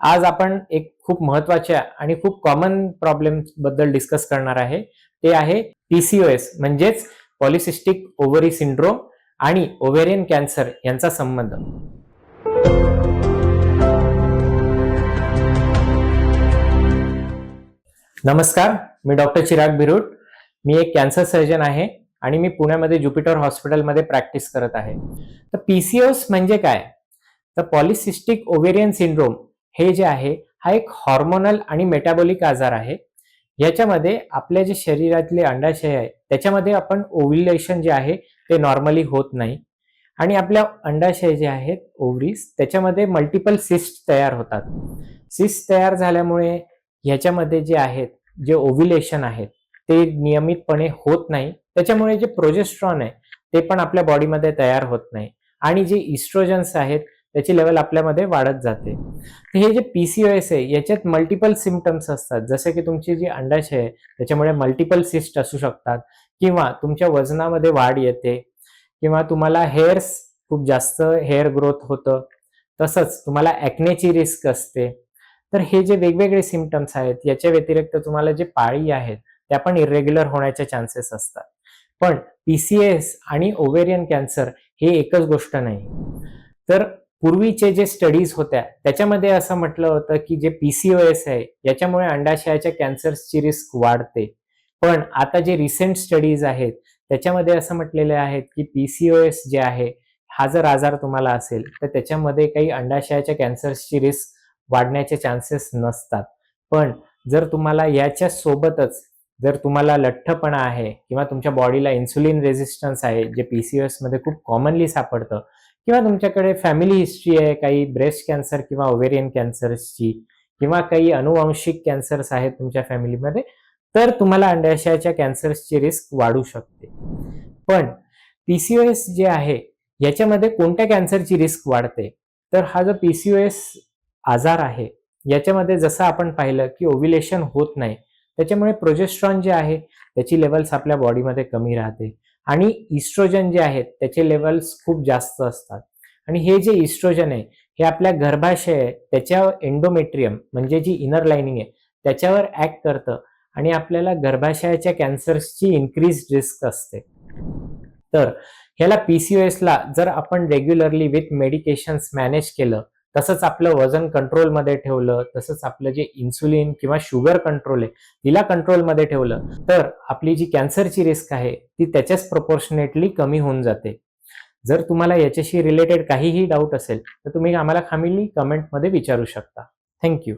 आज आपण एक खूप महत्त्वाच्या आणि खूप कॉमन प्रॉब्लेमबद्दल डिस्कस करणार आहे. ते आहे पीसीओएस म्हणजेच पॉलिसिस्टिक ओव्हरी सिंड्रोम आणि ओव्हेरियन कॅन्सर यांचा संबंध. नमस्कार मी डॉक्टर चिराग बिरुट मी एक कॅन्सर सर्जन आहे आणि मी पुण्यामध्ये ज्युपिटर हॉस्पिटलमध्ये प्रॅक्टिस करत आहे. तर पीसीओएस म्हणजे काय? तर पॉलिसिस्टिक ओव्हेरियन सिंड्रोम हे जे आहे हा एक हॉर्मोनल आणि मेटाबॉलिक आजार आहे. याच्यामध्ये आपल्या जे शरीरातले अंडाशय आहे त्याच्यामध्ये आपण ओव्ह्युलेशन जे आहे ते नॉर्मली होत नाही. आणि आपल्या अंडाशय जे आहेत ओव्हरीज त्याच्यामध्ये मल्टिपल सिस्ट तयार होतात. सिस्ट तयार झाल्यामुळे ह्याच्यामध्ये जे आहेत जे ओव्ह्युलेशन आहेत ते नियमितपणे होत नाही. त्याच्यामुळे जे प्रोजेस्ट्रॉन आहे ते पण आपल्या बॉडीमध्ये तयार होत नाही. आणि जे इस्ट्रोजन्स आहेत त्याची लेवल आपल्यामध्ये वाढत जाते. तर हे जे पीसीओएस आहे याच्यात मल्टिपल सिमटम्स असतात. जसे की तुमची जी अंडाशय आहे त्याच्यामुळे मल्टिपल सिस्ट असू शकतात किंवा तुमच्या वजनामध्ये वाढ येते किंवा तुम्हाला हेअर्स खूप जास्त हेअर ग्रोथ होतं तसंच तुम्हाला ॲक्नेची रिस्क असते. तर हे जे वेगवेगळे सिमटम्स आहेत याच्या व्यतिरिक्त तुम्हाला जे पाळी आहेत त्या पण इरेग्युलर होण्याचे चान्सेस असतात. पण पीसीएस आणि ओव्हेरियन कॅन्सर हे एकच गोष्ट नाही. तर पूर्वीचे जे स्टडीज होत्या त्याच्यामध्ये असं म्हटलं होतं की जे पीसीओएस आहे याच्यामुळे अंडाशयाच्या कॅन्सरची रिस्क वाढते. पण आता जे रिसेंट स्टडीज आहेत त्याच्यामध्ये असं म्हटलेले आहेत की पीसीओएस जे आहे हा जर आजार तुम्हाला असेल तर त्याच्यामध्ये काही अंडाशयाच्या कॅन्सरची रिस्क वाढण्याचे चान्सेस नसतात. पण जर तुम्हाला याच्या सोबतच जर तुम्हाला लठ्ठपणा आहे किंवा तुमच्या बॉडीला इन्सुलिन रेझिस्टन्स आहे जे पीसीओएसमध्ये खूप कॉमनली सापडतं किंवा तुमच्याकडे फॅमिली हिस्ट्री आहे काही ब्रेस्ट कॅन्सर किंवा ओव्हेरियन कॅन्सर्सची किंवा काही अनुवांशिक कॅन्सर्स आहेत तुमच्या फॅमिलीमध्ये तर तुम्हाला अंडाशयाच्या कॅन्सर्सची रिस्क वाढू शकते. पण पीसीओएस जे आहे याच्यामध्ये कोणत्या कॅन्सरची रिस्क वाढते? तर हा जो पीसीओएस आजार आहे याच्यामध्ये जसं आपण पाहिलं की ओव्हिलेशन होत नाही त्याच्यामुळे प्रोजेस्ट्रॉन जे आहे त्याची लेवल्स आपल्या बॉडीमध्ये कमी राहते. आणि इस्ट्रोजन जे आहेत त्याचे लेवल्स खूप जास्त असतात. आणि हे जे इस्ट्रोजन आहे हे आपल्या गर्भाशय आहे त्याच्या एंडोमेट्रियम म्हणजे जी इनर लाइनिंग आहे त्याच्यावर ऍक्ट करतं. आणि आपल्याला गर्भाशयाच्या कॅन्सर्सची इन्क्रीज रिस्क असते. तर ह्याला पीसीओएसला जर आपण रेग्युलरली विथ मेडिकेशन्स मॅनेज केलं तसंच आपलं वजन कंट्रोलमध्ये ठेवलं तसंच आपलं जे इन्सुलिन किंवा शुगर कंट्रोल आहे तिला कंट्रोलमध्ये ठेवलं तर आपली जी कॅन्सरची रिस्क आहे ती त्याच्याच प्रपोर्शनेटली कमी होऊन जाते. जर तुम्हाला याच्याशी रिलेटेड काहीही डाऊट असेल तर तुम्ही आम्हाला खामिली कमेंटमध्ये विचारू शकता. थँक्यू